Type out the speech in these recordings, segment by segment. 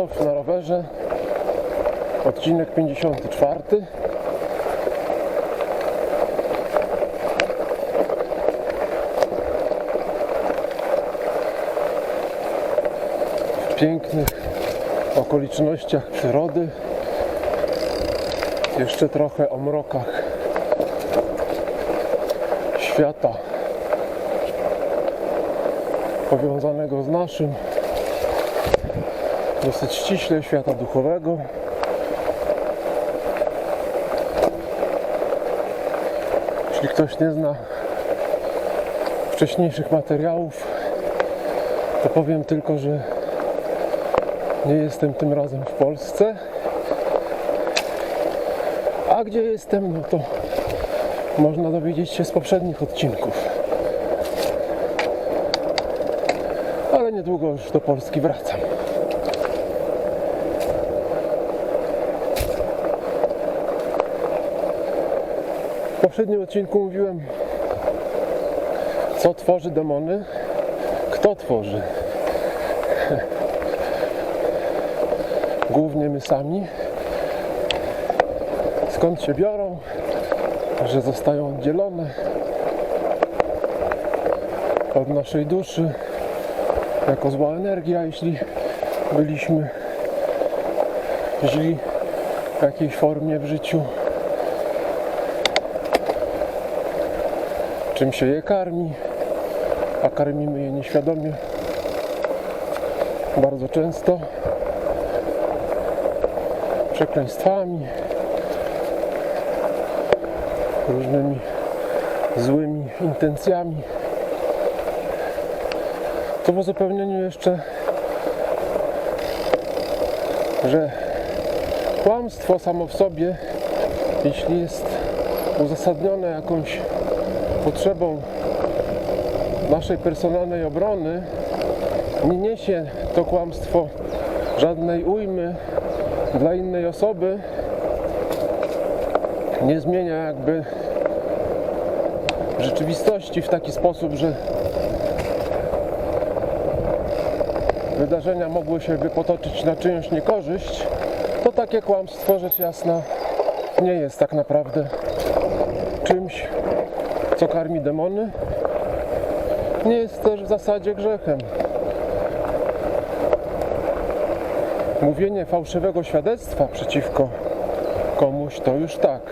Mazów na rowerze. Odcinek 54. W pięknych okolicznościach przyrody. Jeszcze trochę o mrokach świata powiązanego z naszym dosyć ściśle świata duchowego. Jeśli ktoś nie zna wcześniejszych materiałów, to powiem tylko, że nie jestem tym razem w Polsce. A gdzie jestem, no to można dowiedzieć się z poprzednich odcinków. Ale niedługo już do Polski wracam. Poprzednim odcinku mówiłem, co tworzy demony, kto tworzy. Głównie my sami. Skąd się biorą, że zostają oddzielone od naszej duszy jako zła energia, jeśli byliśmy źli w jakiejś formie w życiu. Czym się je karmi, a karmimy je nieświadomie bardzo często przekleństwami, różnymi złymi intencjami. To w uzupełnieniu jeszcze, że kłamstwo samo w sobie, jeśli jest uzasadnione jakąś potrzebą naszej personalnej obrony, nie niesie to kłamstwo żadnej ujmy dla innej osoby, nie zmienia jakby rzeczywistości w taki sposób, że wydarzenia mogły się by potoczyć na czyjąś niekorzyść, to takie kłamstwo rzecz jasna nie jest tak naprawdę czymś, co karmi demony. Nie jest też w zasadzie grzechem. Mówienie fałszywego świadectwa przeciwko komuś to już tak,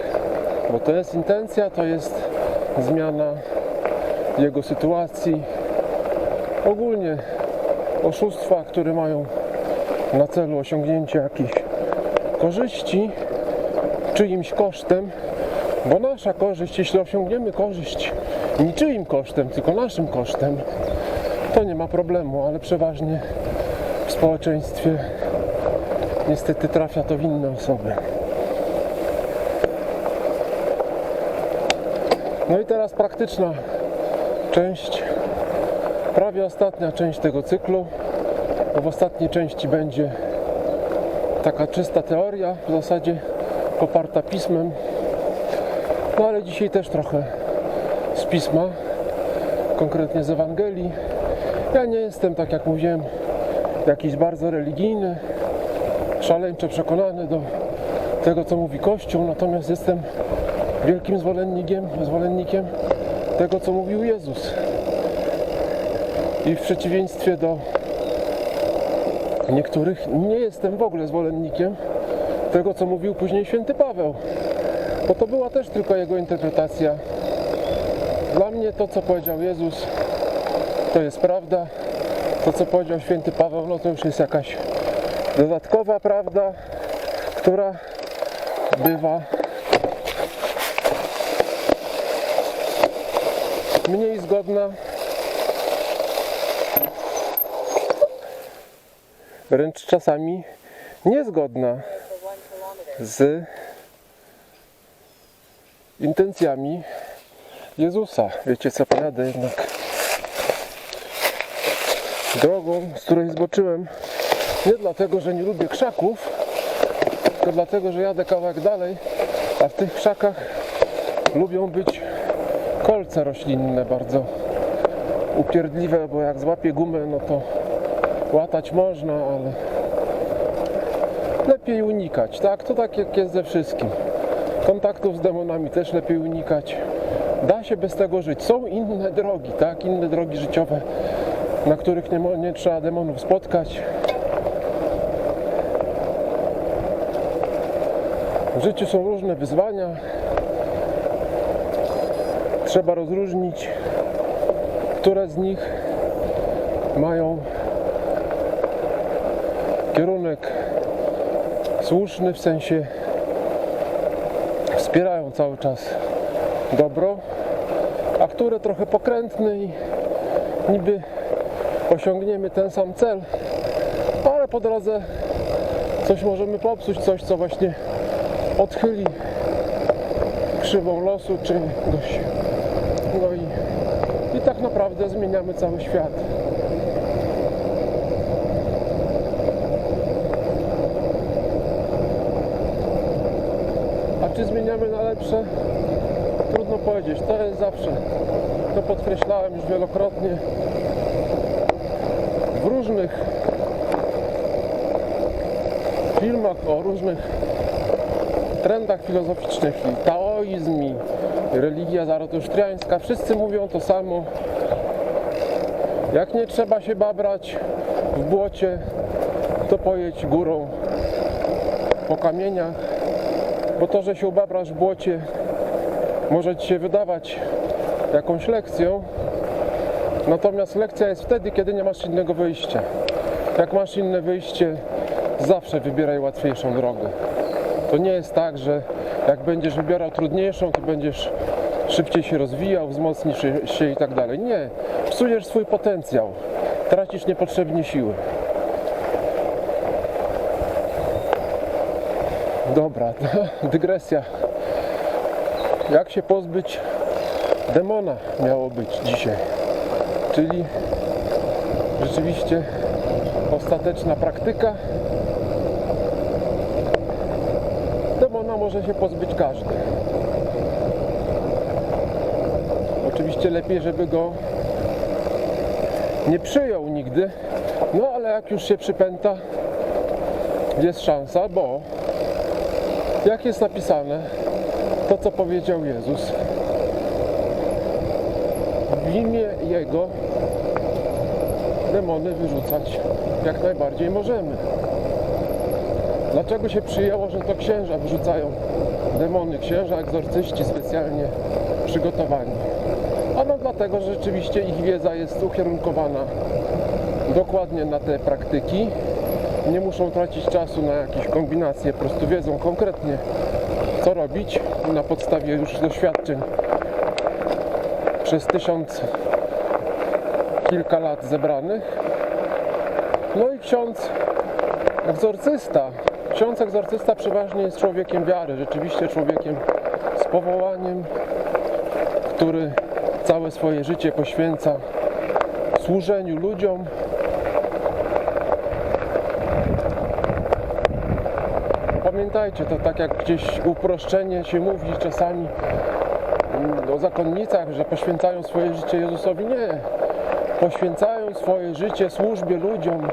bo to jest intencja, to jest zmiana jego sytuacji. Ogólnie oszustwa, które mają na celu osiągnięcie jakichś korzyści czyimś kosztem, bo nasza korzyść, jeśli osiągniemy korzyść niczyim kosztem, tylko naszym kosztem, to nie ma problemu, ale przeważnie w społeczeństwie niestety trafia to w inne osoby. No i teraz praktyczna część, prawie ostatnia część tego cyklu. Bo w ostatniej części będzie taka czysta teoria, w zasadzie poparta pismem. No ale dzisiaj też trochę z pisma, konkretnie z Ewangelii. Ja nie jestem, tak jak mówiłem, jakiś bardzo religijny, szaleńczo przekonany do tego, co mówi Kościół, natomiast jestem wielkim zwolennikiem, zwolennikiem tego, co mówił Jezus. I w przeciwieństwie do niektórych nie jestem w ogóle zwolennikiem tego, co mówił później święty Paweł, bo to była też tylko jego interpretacja. Dla mnie to, co powiedział Jezus, to jest prawda. To, co powiedział święty Paweł, no to już jest jakaś dodatkowa prawda, która bywa mniej zgodna, wręcz czasami niezgodna z intencjami Jezusa. Wiecie co, pojadę jednak drogą, z której zboczyłem nie dlatego, że nie lubię krzaków, tylko dlatego, że jadę kawałek dalej, a w tych krzakach lubią być kolce roślinne bardzo upierdliwe, bo jak złapie gumę, no to łatać można, ale lepiej unikać, tak? To tak jak jest ze wszystkim. Kontaktów z demonami też lepiej unikać. Da się bez tego żyć. Są inne drogi, tak? Inne drogi życiowe, na których nie, nie trzeba demonów spotkać. W życiu są różne wyzwania. Trzeba rozróżnić, które z nich mają kierunek słuszny, w sensie cały czas dobro, a które trochę pokrętny i niby osiągniemy ten sam cel, ale po drodze coś możemy popsuć, coś co właśnie odchyli krzywą losu czegoś. No i, i tak naprawdę zmieniamy cały świat. Zmieniamy na lepsze? Trudno powiedzieć. To jest zawsze. To podkreślałem już wielokrotnie. W różnych filmach o różnych trendach filozoficznych i taoizm i religia zarotusztriańska, wszyscy mówią to samo. Jak nie trzeba się babrać w błocie, to pojedź górą po kamieniach, bo to, że się ubabrasz w błocie, może ci się wydawać jakąś lekcją, natomiast lekcja jest wtedy, kiedy nie masz innego wyjścia. Jak masz inne wyjście, zawsze wybieraj łatwiejszą drogę. To nie jest tak, że jak będziesz wybierał trudniejszą, to będziesz szybciej się rozwijał, wzmocnisz się- i tak dalej. Nie, psujesz swój potencjał, tracisz niepotrzebnie siły. Dobra, dygresja. Jak się pozbyć demona miało być dzisiaj. Czyli rzeczywiście ostateczna praktyka. Demona może się pozbyć każdy. Oczywiście lepiej, żeby go nie przyjął nigdy. No ale jak już się przypęta, jest szansa, bo jak jest napisane, to co powiedział Jezus, w imię Jego demony wyrzucać jak najbardziej możemy. Dlaczego się przyjęło, że to księża wyrzucają demony, księża egzorcyści specjalnie przygotowani? Ano dlatego, że rzeczywiście ich wiedza jest ukierunkowana dokładnie na te praktyki. Nie muszą tracić czasu na jakieś kombinacje, po prostu wiedzą konkretnie co robić na podstawie już doświadczeń przez tysiąc kilka lat zebranych. No i ksiądz egzorcysta. Ksiądz egzorcysta przeważnie jest człowiekiem wiary, rzeczywiście człowiekiem z powołaniem, który całe swoje życie poświęca służeniu ludziom. Pamiętajcie, to tak jak gdzieś uproszczenie się mówi czasami mm, o zakonnicach, że poświęcają swoje życie Jezusowi. Nie. Poświęcają swoje życie służbie ludziom,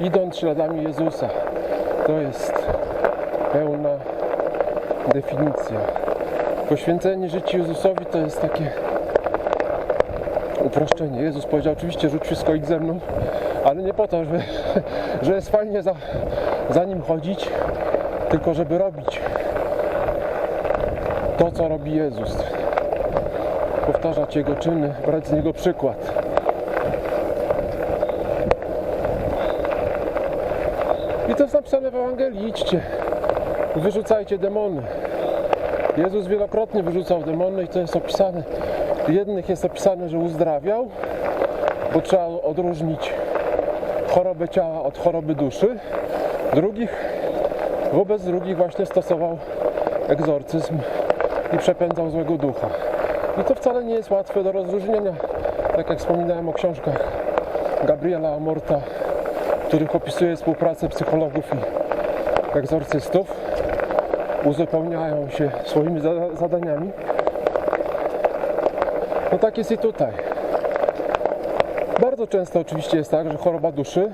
idąc śladami Jezusa. To jest pełna definicja. Poświęcenie życia Jezusowi to jest takie uproszczenie. Jezus powiedział, oczywiście rzuć wszystko idź ze mną, ale nie po to, że, że jest fajnie za, za nim chodzić, tylko żeby robić to, co robi Jezus. Powtarzać Jego czyny, brać z Niego przykład. I to jest napisane w Ewangelii. Idźcie, wyrzucajcie demony. Jezus wielokrotnie wyrzucał demony i to jest opisane. Jednych jest opisane, że uzdrawiał, bo trzeba odróżnić chorobę ciała od choroby duszy. Drugich, wobec drugich właśnie stosował egzorcyzm i przepędzał złego ducha. I to wcale nie jest łatwe do rozróżnienia. Tak jak wspominałem o książkach Gabriela Amorta, w których opisuje współpracę psychologów i egzorcystów. Uzupełniają się swoimi za- zadaniami. No tak jest i tutaj. Bardzo często oczywiście jest tak, że choroba duszy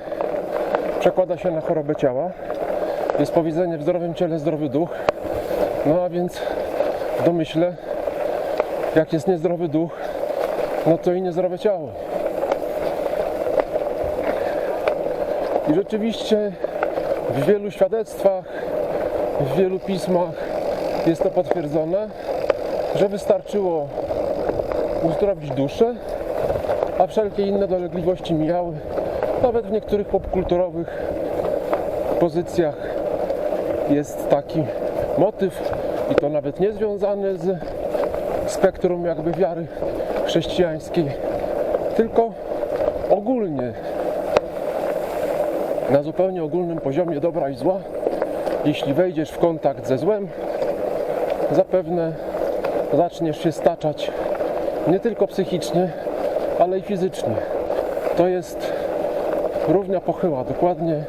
przekłada się na chorobę ciała. jest powiedzenie w zdrowym ciele zdrowy duch. No a więc w domyśle, jak jest niezdrowy duch, no to i niezdrowe ciało. I rzeczywiście w wielu świadectwach, w wielu pismach jest to potwierdzone, że wystarczyło uzdrowić duszę, a wszelkie inne dolegliwości mijały. Nawet w niektórych popkulturowych pozycjach jest taki motyw i to nawet nie związany z spektrum jakby wiary chrześcijańskiej, tylko ogólnie na zupełnie ogólnym poziomie dobra i zła. Jeśli wejdziesz w kontakt ze złem, zapewne zaczniesz się staczać nie tylko psychicznie, ale i fizycznie. To jest równia pochyła, dokładnie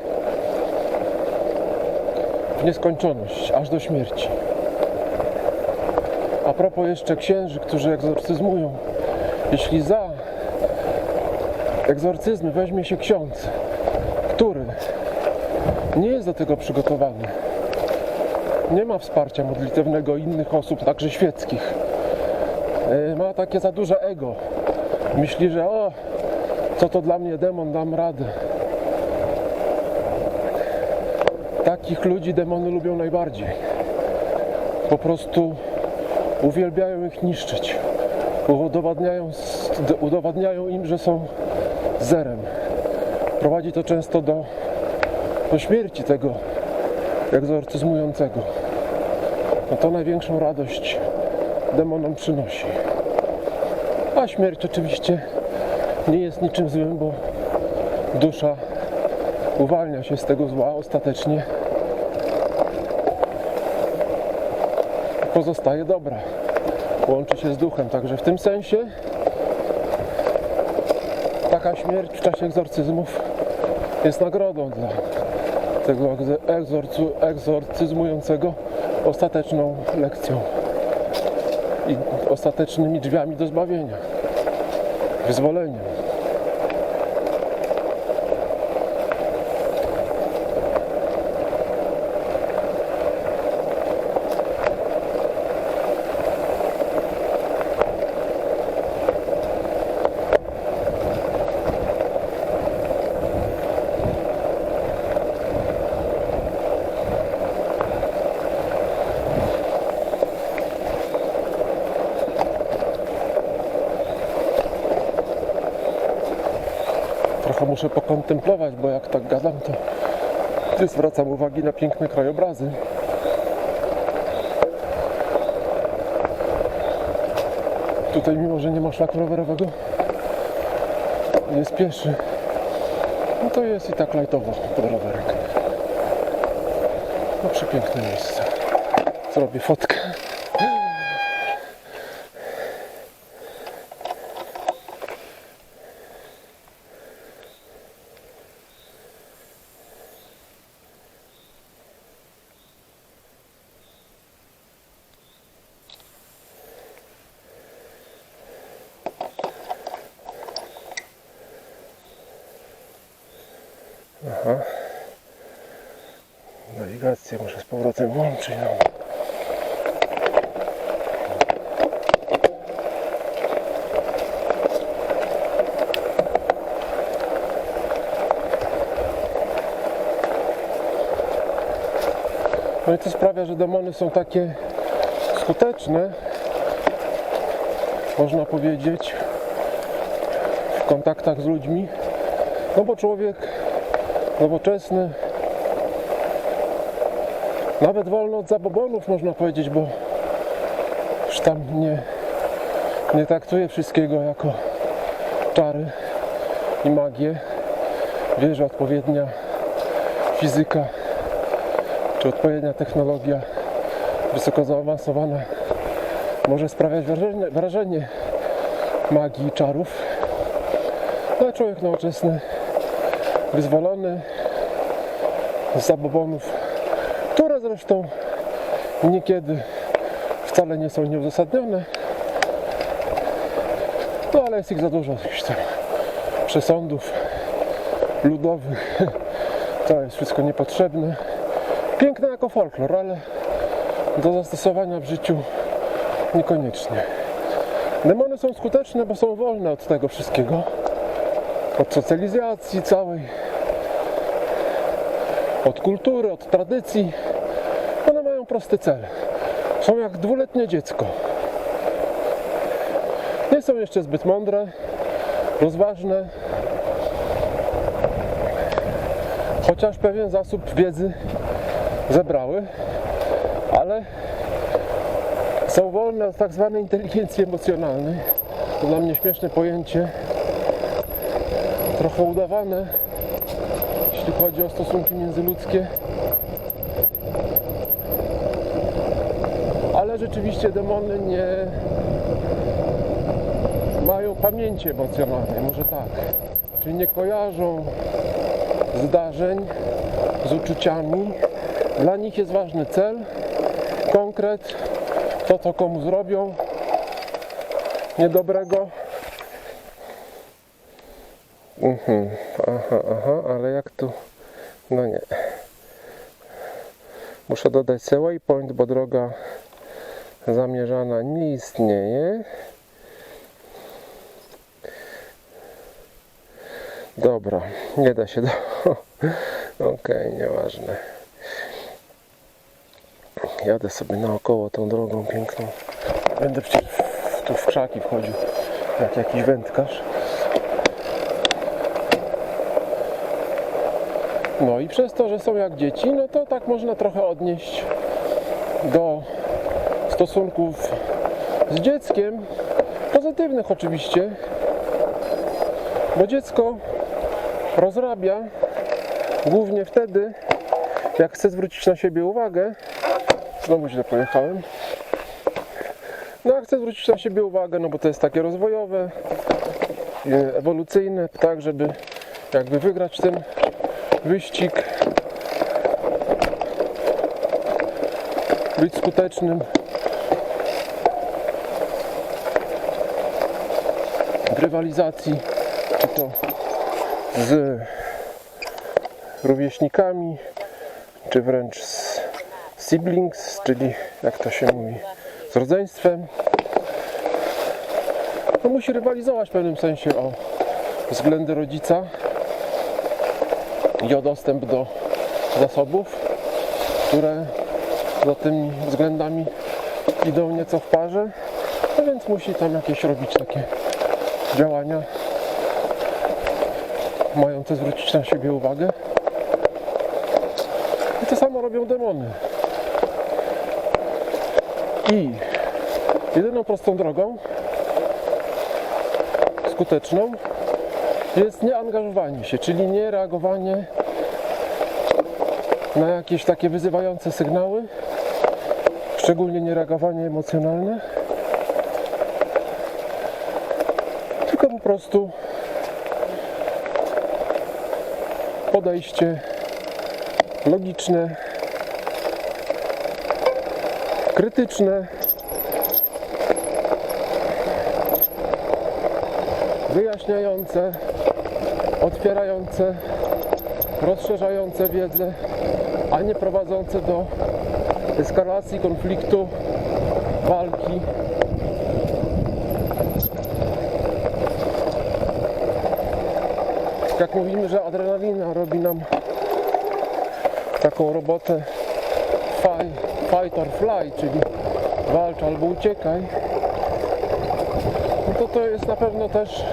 w nieskończoność, aż do śmierci. A propos jeszcze księży, którzy egzorcyzmują, jeśli za egzorcyzmy weźmie się ksiądz, który nie jest do tego przygotowany, nie ma wsparcia modlitewnego innych osób, także świeckich, e, ma takie za duże ego, myśli, że o, co to dla mnie demon, dam radę. Takich ludzi demony lubią najbardziej. Po prostu uwielbiają ich niszczyć. Udowadniają, udowadniają im, że są zerem. Prowadzi to często do, do śmierci tego egzorcyzmującego. No to największą radość demonom przynosi. A śmierć oczywiście nie jest niczym złym, bo dusza uwalnia się z tego zła ostatecznie. Pozostaje dobra. Łączy się z duchem. Także w tym sensie taka śmierć w czasie egzorcyzmów jest nagrodą dla tego egzorcu, egzorcyzmującego ostateczną lekcją i ostatecznymi drzwiami do zbawienia, wyzwoleniem. Trochę muszę pokontemplować, bo jak tak gadam, to zwracam uwagi na piękne krajobrazy. Tutaj mimo, że nie ma szlaku rowerowego, jest pieszy, no to jest i tak lajtowo pod rowerek. No przepiękne miejsce. Zrobię fotkę. Nawigację muszę z powrotem włączyć. No. No i to sprawia, że demony są takie skuteczne, można powiedzieć, w kontaktach z ludźmi. No bo człowiek nowoczesny, nawet wolno od zabobonów można powiedzieć, bo już tam nie, nie traktuje wszystkiego jako czary i magię. Wie, że odpowiednia fizyka czy odpowiednia technologia wysoko zaawansowana może sprawiać wrażenie, wrażenie magii i czarów. No, a człowiek nowoczesny, wyzwolony z zabobonów, które zresztą niekiedy wcale nie są nieuzasadnione, no ale jest ich za dużo, jakichś tam przesądów ludowych, to jest wszystko niepotrzebne Piękne jako folklor, ale do zastosowania w życiu niekoniecznie. Demony są skuteczne, bo są wolne od tego wszystkiego. Od socjalizacji całej, od kultury, od tradycji. One mają prosty cel. Są jak dwuletnie dziecko. Nie są jeszcze zbyt mądre, rozważne, chociaż pewien zasób wiedzy zebrały, ale są wolne od tak zwanej inteligencji emocjonalnej. To dla mnie śmieszne pojęcie, trochę udawane, jeśli chodzi o stosunki międzyludzkie. Ale rzeczywiście demony nie mają pamięci emocjonalnej, może tak. Czyli nie kojarzą zdarzeń z uczuciami. Dla nich jest ważny cel, konkret, to co komu zrobią niedobrego. Mhm, aha, aha, ale jak tu? No nie. Muszę dodać sobie waypoint, bo droga zamierzana nie istnieje. Dobra, nie da się do... Okej, nieważne. Jadę sobie naokoło tą drogą piękną. Będę przecież tu w krzaki wchodził, jak jakiś wędkarz. No i przez to, że są jak dzieci, no to tak można trochę odnieść do stosunków z dzieckiem. Pozytywnych oczywiście, bo dziecko rozrabia głównie wtedy, jak chce zwrócić na siebie uwagę. Znowu źle pojechałem. No, chce zwrócić na siebie uwagę, no bo to jest takie rozwojowe, e, ewolucyjne, tak, żeby jakby wygrać ten wyścig, być skutecznym. W rywalizacji, czy to z rówieśnikami, czy wręcz z siblings, czyli jak to się mówi, z rodzeństwem. No musi rywalizować w pewnym sensie o względy rodzica i o dostęp do zasobów, które za tymi względami idą nieco w parze, no więc musi tam jakieś robić takie działania mające zwrócić na siebie uwagę. I to samo robią demony. I jedyną prostą drogą, skuteczną, jest nieangażowanie się, czyli nie reagowanie na jakieś takie wyzywające sygnały, szczególnie nie reagowanie emocjonalne, tylko po prostu podejście logiczne, krytyczne, wyjaśniające, otwierające, rozszerzające wiedzę, a nie prowadzące do eskalacji konfliktu, walki. Jak mówimy, że adrenalina robi nam taką robotę fight, fight or fly, czyli walcz albo uciekaj, no to to jest na pewno też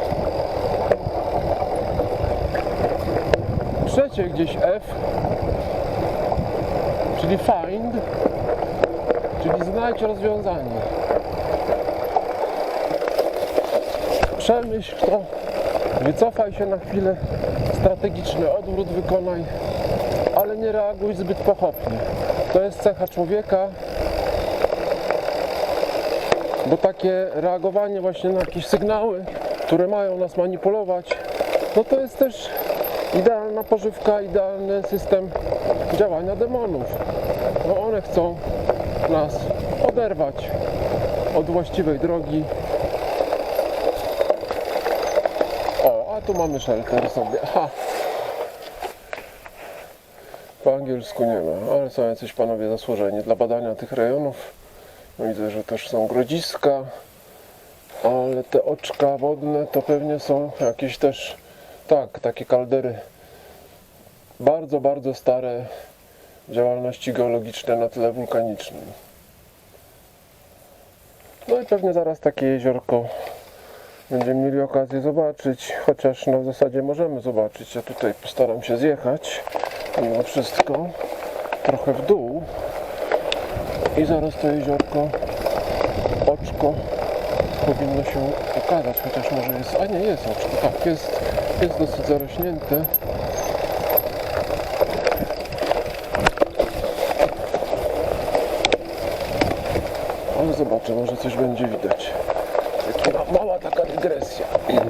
trzecie gdzieś F, czyli find, czyli znajdź rozwiązanie. Przemyśl to, wycofaj się na chwilę, strategiczny odwrót wykonaj, ale nie reaguj zbyt pochopnie. To jest cecha człowieka, bo takie reagowanie właśnie na jakieś sygnały, które mają nas manipulować, no to jest też idealna pożywka, idealny system działania demonów. No one chcą nas oderwać od właściwej drogi. O, a tu mamy shelter sobie. Ha. Angielsku nie ma, ale są jacyś panowie zasłużeni dla badania tych rejonów. Widzę, że też są grodziska, ale te oczka wodne to pewnie są jakieś też, tak, takie kaldery bardzo, bardzo stare działalności geologiczne na tle wulkanicznym. No i pewnie zaraz takie jeziorko będziemy mieli okazję zobaczyć, chociaż no w zasadzie możemy zobaczyć. Ja tutaj postaram się zjechać mimo wszystko trochę w dół i zaraz to jeziorko, oczko powinno się ukazać, chociaż może jest, a nie jest oczko, tak, jest, jest dosyć zarośnięte. Ale zobaczę, może coś będzie widać. Taka mała taka dygresja.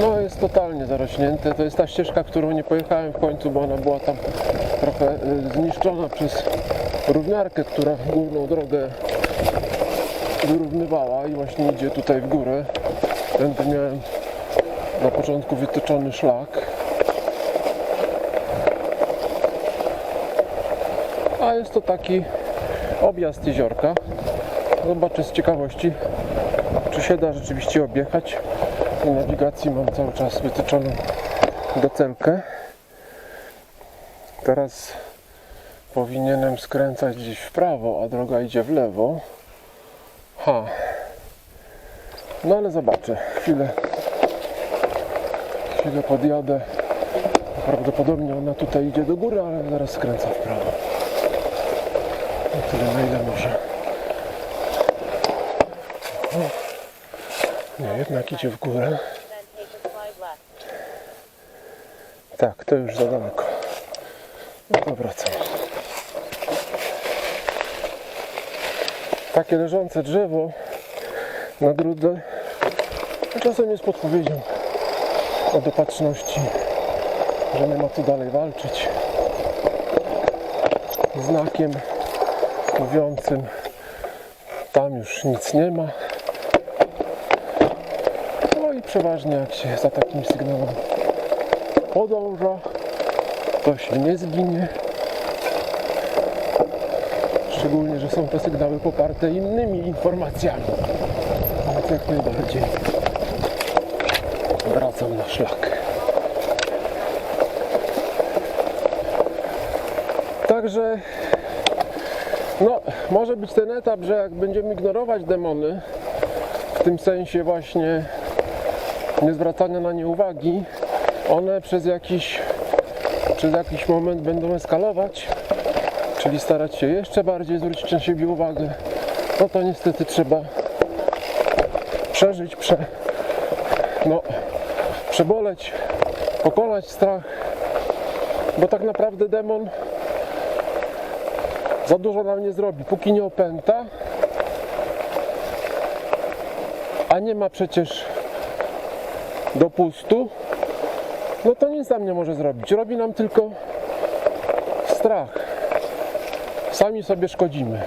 No totalnie zarośnięte. To jest ta ścieżka, którą nie pojechałem w końcu, bo ona była tam trochę y, zniszczona przez równiarkę, która główną drogę wyrównywała i właśnie idzie tutaj w górę. Tędy miałem na początku wytyczony szlak. A jest to taki objazd jeziorka. Zobaczę z ciekawości, czy się da rzeczywiście objechać. W nawigacji mam cały czas wytyczoną docelkę. Teraz powinienem skręcać gdzieś w prawo, a droga idzie w lewo. Ha. No ale zobaczę. Chwilę. Chwilę podjadę. Prawdopodobnie ona tutaj idzie do góry, ale zaraz skręcę w prawo. No tyle na ile może. O. Nie, jednak idzie w górę. Tak, to już za daleko. No to. Takie leżące drzewo na drodze czasem jest podpowiedzią od opatrzności, że nie ma co dalej walczyć. Znakiem mówiącym tam już nic nie ma. Przeważnie jak się za takim sygnałem podąża, to się nie zginie. Szczególnie, że są to sygnały poparte innymi informacjami. Więc jak najbardziej wracam na szlak. Także no, może być ten etap, że jak będziemy ignorować demony, w tym sensie właśnie nie zwracania na nie uwagi, one przez jakiś, przez jakiś moment będą eskalować, czyli starać się jeszcze bardziej zwrócić na siebie uwagę, no to niestety trzeba przeżyć, prze, no, przeboleć, pokonać strach, bo tak naprawdę demon za dużo nam nie zrobi, póki nie opęta, a nie ma przecież dopustu, no to nic nam nie może zrobić. Robi nam tylko strach. Sami sobie szkodzimy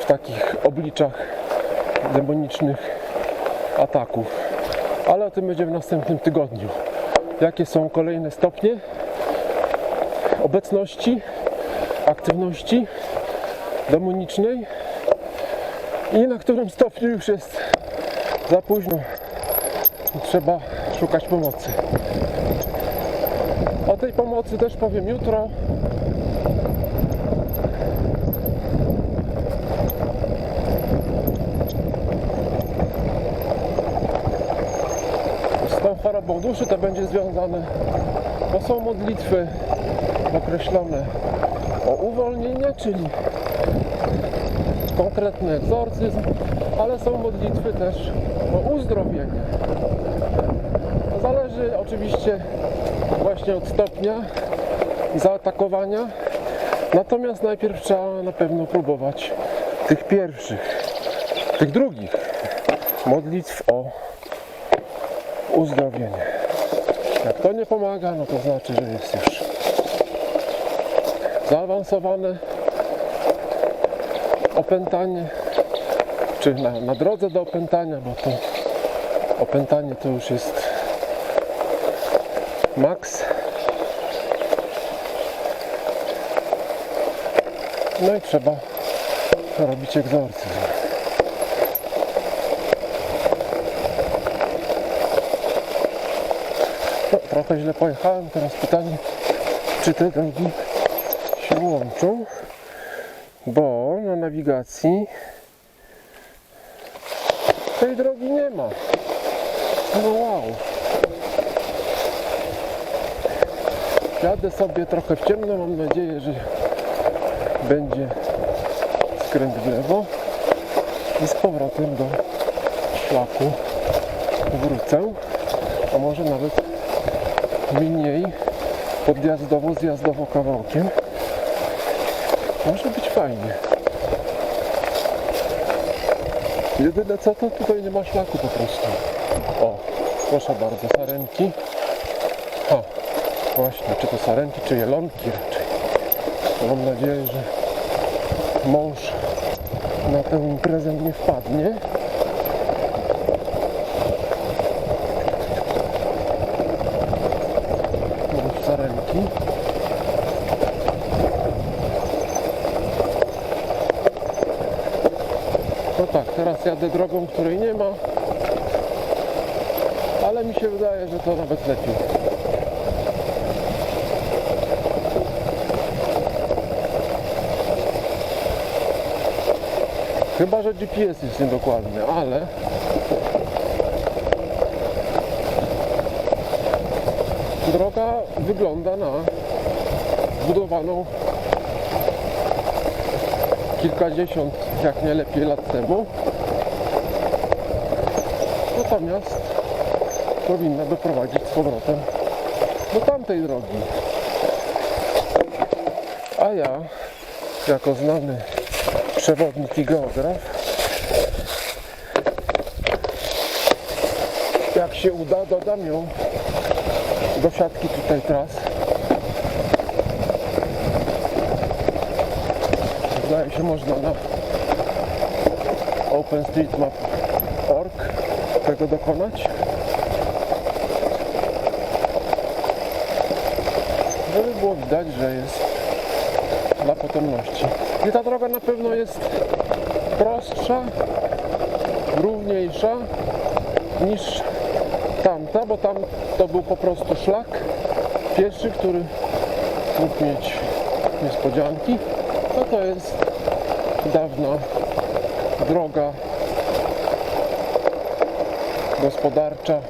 w takich obliczach demonicznych ataków. Ale o tym będzie w następnym tygodniu. Jakie są kolejne stopnie obecności, aktywności demonicznej i na którym stopniu już jest za późno trzeba szukać pomocy. O tej pomocy też powiem jutro. Z tą chorobą duszy to będzie związane, bo są modlitwy określone o uwolnienie, czyli konkretny egzorcyzm, ale są modlitwy też o uzdrowienie. Zależy oczywiście właśnie od stopnia zaatakowania. Natomiast najpierw trzeba na pewno próbować tych pierwszych, tych drugich modlitw o uzdrowienie. Jak to nie pomaga, no to znaczy, że jest już zaawansowane opętanie, czy na, na drodze do opętania, bo to opętanie to już jest maks. No i trzeba robić egzorcyzm. No, trochę źle pojechałem. Teraz pytanie, czy te drogi się łączą? Bo na nawigacji tej drogi nie ma. No wow. Jadę sobie trochę w ciemno. Mam nadzieję, że będzie skręt w lewo i z powrotem do szlaku wrócę. A może nawet mniej podjazdowo, zjazdowo kawałkiem. Może być fajnie. Jedyne co to tutaj nie ma szlaku po prostu. O, proszę bardzo, sarenki. Ha, właśnie, czy to sarenki, czy jelonki raczej. Mam nadzieję, że mąż na tę imprezę nie wpadnie. Mąż sarenki. No tak, teraz jadę drogą, której nie ma. Ale mi się wydaje, że to nawet lepiej. Chyba, że GPS jest niedokładny, ale droga wygląda na zbudowaną kilkadziesiąt, jak nie lepiej lat temu. Natomiast powinna doprowadzić z powrotem do tamtej drogi. A ja, jako znany przewodnik i geograf, jak się uda, dodam ją do siatki tutaj tras. Zdaje się można na OpenStreetMap.org tego dokonać. Żeby było widać, że jest dla potomności. I ta droga na pewno jest prostsza, równiejsza niż tamta, bo tam to był po prostu szlak pieszy, który mógł mieć niespodzianki. No to jest dawna droga gospodarcza